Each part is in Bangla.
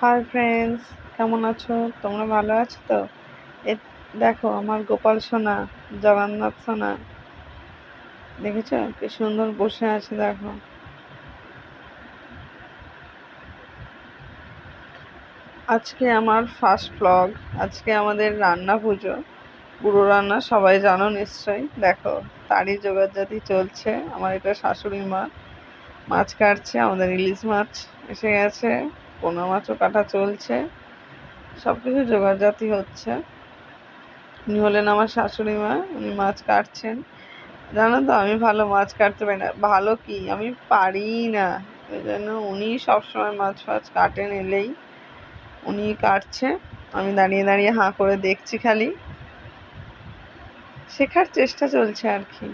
হাই ফ্রেন্ডস কেমন আছো? তোমরা ভালো আছো তো? এ, দেখো, আমার গোপাল সোনা, জগন্নাথ সোনা। দেখেছ? কি সুন্দর বসে আছে, দেখো। আজকে আমার ফার্স্ট ব্লগ আজকে আমাদের রান্না পুজো। পুরো রান্না সবাই জানো নিশ্চয়ই। দেখো, তারই জোগাড়জাতি চলছে। আমার এটা শাশুড়ি মা। মাছ কাটছে, আমাদের ইলিশ মাছ এসে গেছে। পোনা মাছও কাটা চলছে। সব কিছু জোগাড়জাতি হচ্ছে। উনি হলেন আমার শাশুড়ি মা, উনি মাছ কাটছেন। জানো তো, আমি ভালো মাছ কাটতে পারি না। ভালো কি? আমি পারি না। ওই জন্য উনি সবসময় মাছ ফাছ কাটেন এলেই উনি কাটছে। আমি দাঁড়িয়ে দাঁড়িয়ে হাঁ করে দেখছি খালি। শেখার চেষ্টা চলছে আর কি।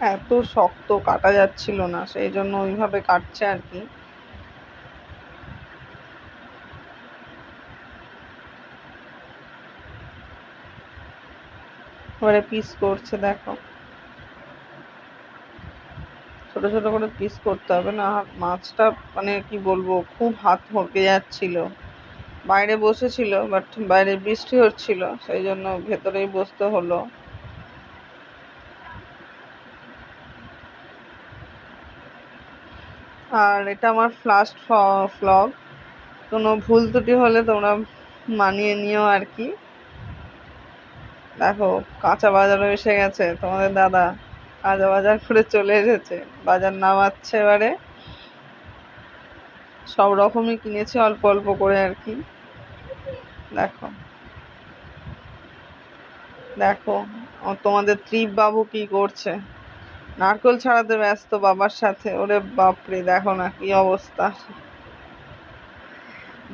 এত শক্ত কাটা যাচ্ছিল না, সেই জন্য ওইভাবে কাটছে আর কি। এবারে পিস করছে, দেখো। ছোট ছোট করে পিস করতে হবে না, মাছটা মানে কি বলব, খুব হাত হকে যাচ্ছিল। বাইরে বসেছিল বাট বাইরে বৃষ্টি হচ্ছিল, সেই জন্য ভেতরেই বসতে হলো। আর এটা আমার ফার্স্ট ফ্লগ কোনো ভুল ত্রুটি হলে তোমরা মানিয়ে নিও আর কি। দেখো, কাঁচা বাজারও এসে গেছে। তোমাদের দাদা কাঁচা বাজার করে চলে এসেছে। বাজার নামাচ্ছে এবারে। সব রকমই কিনেছি অল্প অল্প করে আর কি। দেখো। দেখো, তোমাদের ত্রিপ বাবু কি করছে? নারকল ছাড়াতে ব্যস্ত বাবার সাথে। ওরে বাপরে দেখো না কি অবস্থা।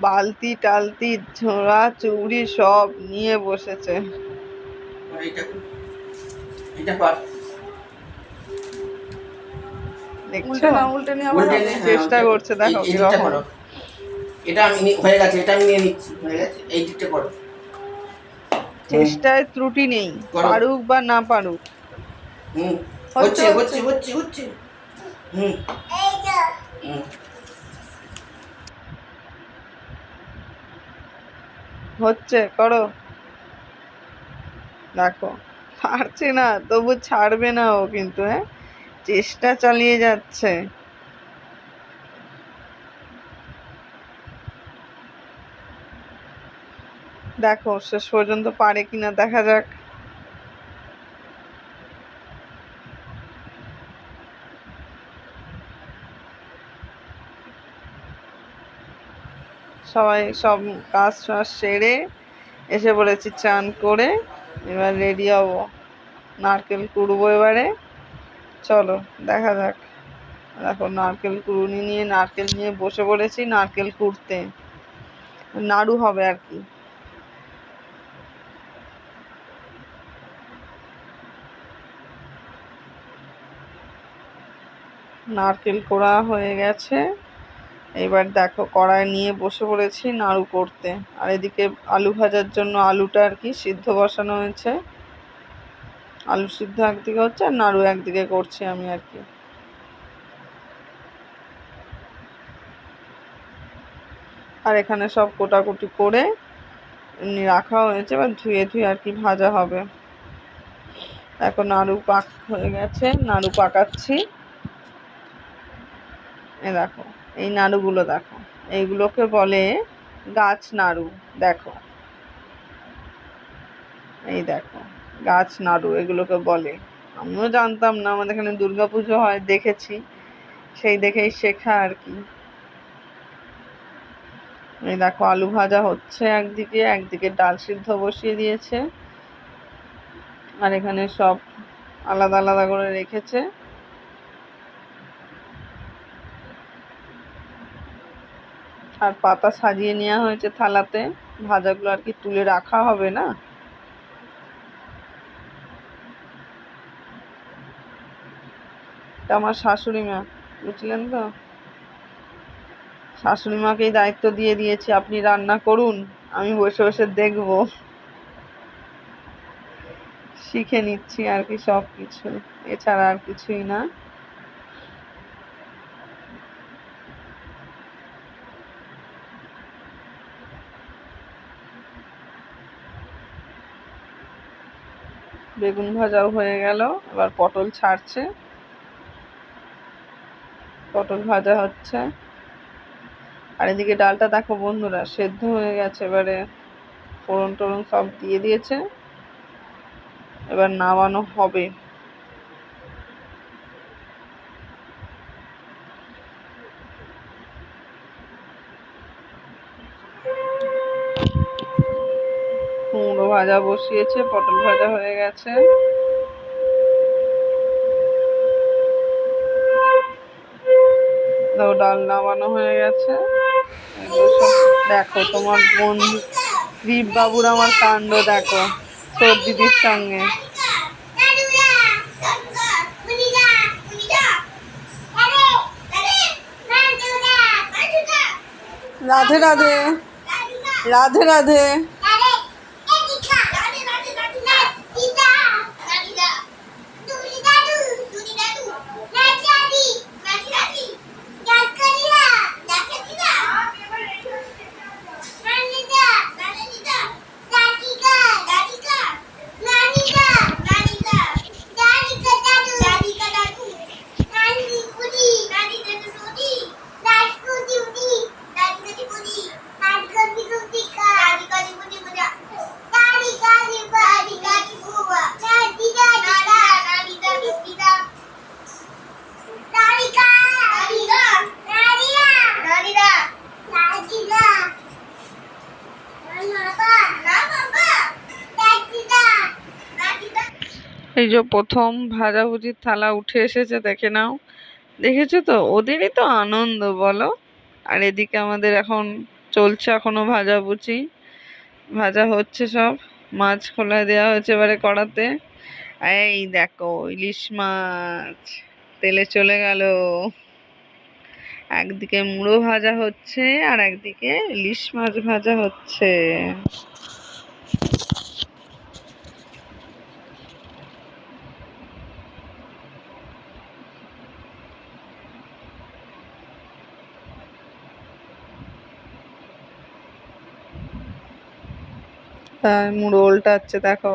বালতি টালতি ঝোড়া চুড়ি সব নিয়ে বসেছে। দেখছ? না উল্টে নিয়ে চেষ্টা করছে দেখো এটা আমি হয়ে গেছে এটা আমি নিয়ে নিচ্ছি হয়ে গেছে এই দিকটা করো। চেষ্টায় ত্রুটি নেই পারুক বা না পারুক। হুম। হচ্ছে হচ্ছে হচ্ছে হচ্ছে হুম। হচ্ছে করো। দেখো পারছে না তবু ছাড়বে না ও কিন্তু হ্যাঁ? চেষ্টা চালিয়ে যাচ্ছে। দেখো শেষ পর্যন্ত পারে কিনা দেখা যাক। সবাই সব কাজ সেরে এসে পড়েছি চান করে এবার রেডি হব। নারকেল কুড়বো এবারে। চলো, দেখা যাক। দেখো, নারকেল কুড়ুনি নিয়ে, নারকেল নিয়ে বসে পড়েছি নারকেল কুড়তে। নাড়ু হবে আর কি। নারকেল কোড়া হয়ে গেছে। এবার দেখো, কড়াই নিয়ে বসে পড়েছি নাড়ু করতে। আর এদিকে আলু ভাজার জন্য আলুটা আর কি সিদ্ধ বসানো হয়েছে। আলু সিদ্ধ একদিকে হচ্ছে আর নাড়ু একদিকে করছি আমি আর কি। আর এখানে সব কোটাকুটি করে এমনি রাখা হয়েছে, এবার ধুয়ে ধুয়ে আর কি ভাজা হবে। এখন নাড়ু পাক হয়ে গেছে, নাড়ু পাকাচ্ছি। এ দেখো। এই নাড়ুগুলো দেখো। এইগুলোকে বলে গাছ নাড়ু, দেখো। এই দেখো, গাছ নাড়ু এগুলোকে বলে। আমিও জানতাম না, আমাদের এখানে পুজো হয়, দেখেছি। সেই দেখেই শেখা আর কি। এই দেখো, আলু ভাজা হচ্ছে একদিকে একদিকে ডাল সিদ্ধ বসিয়ে দিয়েছে। আর এখানে সব আলাদা আলাদা করে রেখেছে। আর পাতা সাজিয়ে নেওয়া হয়েছে থালাতে। ভাজাগুলো আর কি তুলে রাখা হবে না? আমার শাশুড়ি মা, বুঝলেন তো? শাশুড়ি মাকেই দায়িত্ব দিয়ে দিয়েছি, আপনি রান্না করুন, আমি বসে বসে দেখব। শিখে নিচ্ছি আর কি সব কিছু এছাড়া আর কিছুই না। বেগুন ভাজাও হয়ে গেল, এবার পটল ছাড়ছে। পটল ভাজা হচ্ছে। আর এদিকে ডালটা দেখো বন্ধুরা, সেদ্ধ হয়ে গেছে, এবারে ফোড়ন টোড়ন সব দিয়ে দিয়েছে। এবার নামানো হবে। কুমড়ো ভাজা বসিয়েছে, পটল ভাজা হয়ে গেছে। ডাল নামানো হয়ে গেছে। দেখো, তোমার বন্ধু দীপ বাবুর আমার কাণ্ড, দেখো সব দিদির সঙ্গে। রাধে রাধে রাধে রাধে। এই যে প্রথম ভাজাভুজির থালা উঠে এসেছে, দেখে নাও। দেখেছ তো? ওদেরই তো আনন্দ, বলো। আর এদিকে আমাদের এখন চলছে এখনও ভাজাভুজি। ভাজা হচ্ছে সব। মাছ খোলায় দেওয়া হয়েছে এবারে কড়াতে। এই দেখো, ইলিশ মাছ। তেলে চলে গেল। একদিকে মুড়ো ভাজা হচ্ছে আর একদিকে ইলিশ মাছ ভাজা হচ্ছে। তাই মুড়ো উল্টাচ্ছে দেখো।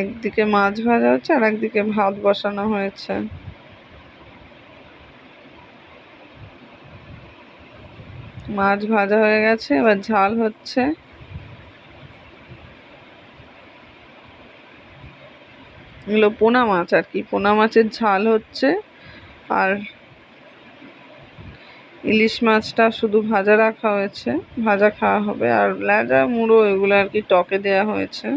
একদিকে মাছ ভাজা হচ্ছে, আর একদিকে ভাত বসানো হয়েছে। মাছ ভাজা হয়ে গেছে, এবার ঝাল হচ্ছে। এগুলো পোনা মাছ আর কি, পোনা মাছের ঝাল হচ্ছে। আর ইলিশ মাছটা শুধু ভাজা রাখা হয়েছে, ভাজা খাওয়া হবে। আর ল্যাজা, মুড়ো, এগুলো আর কি টকে দেয়া হয়েছে।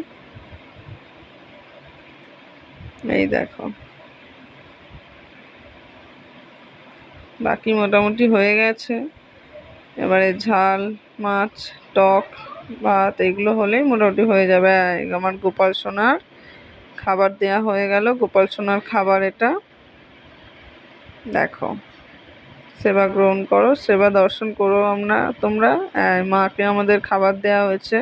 এই দেখো। বাকি মোটামুটি হয়ে গেছে। এবারে ঝাল, মাছ, টক, ভাত, এগুলো হলেই মোটামুটি হয়ে যাবে। আমার গোপাল সোনার খাবার দেয়া হয়ে গেল। গোপাল সোনার খাবার এটা। দেখো সেবা গ্রহণ করো সেবা দর্শন করো আমরা তোমরা মাকে আমাদের খাবার দেওয়া হয়েছে।